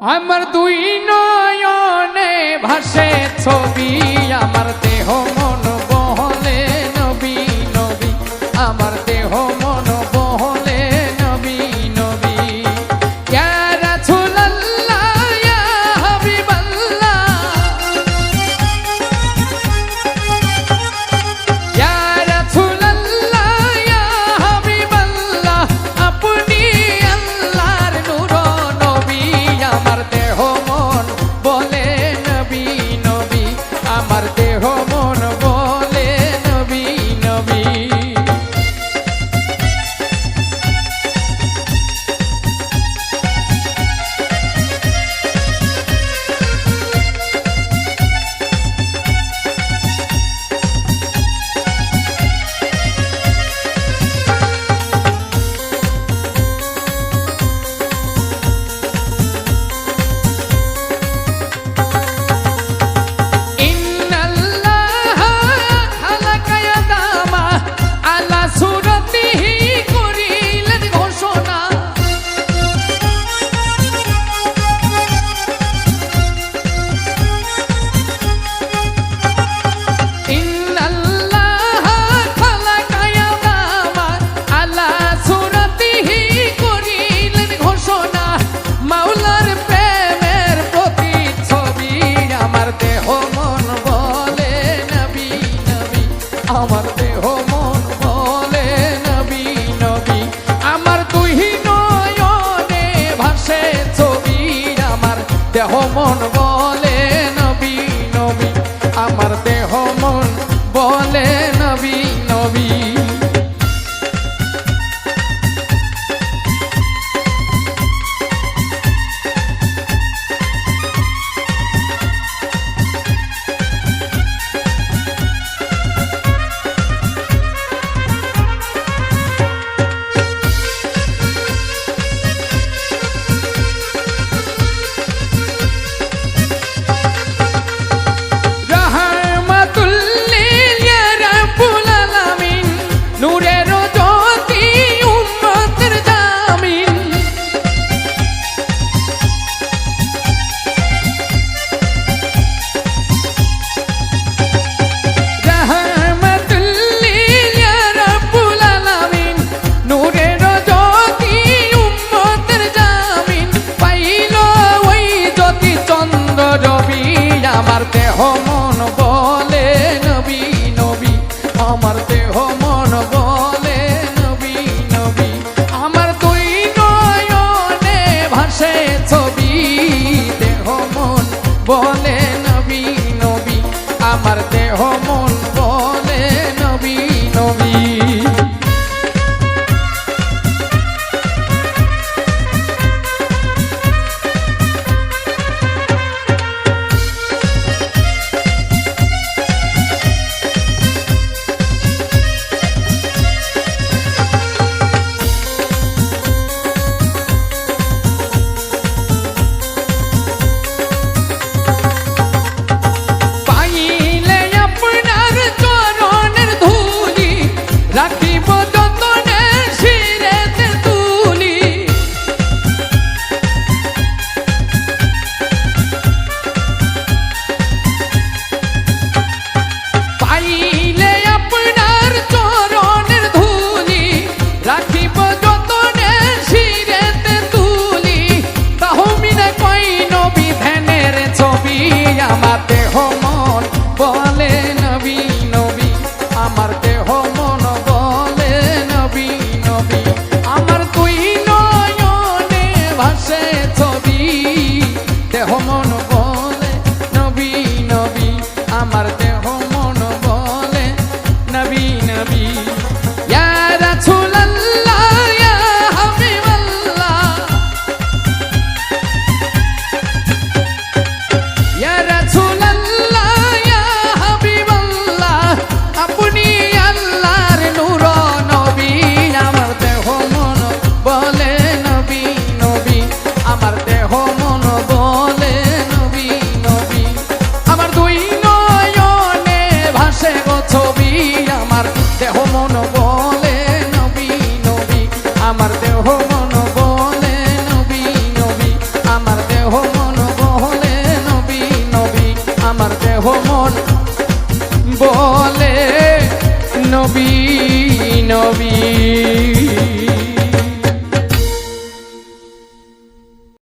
আমার দুই নয়নে ভাসে ছবি। I'm on the Jomón. বলে নবী নবী আমার দেহ মন out of amarte মন বলে নবী নবী।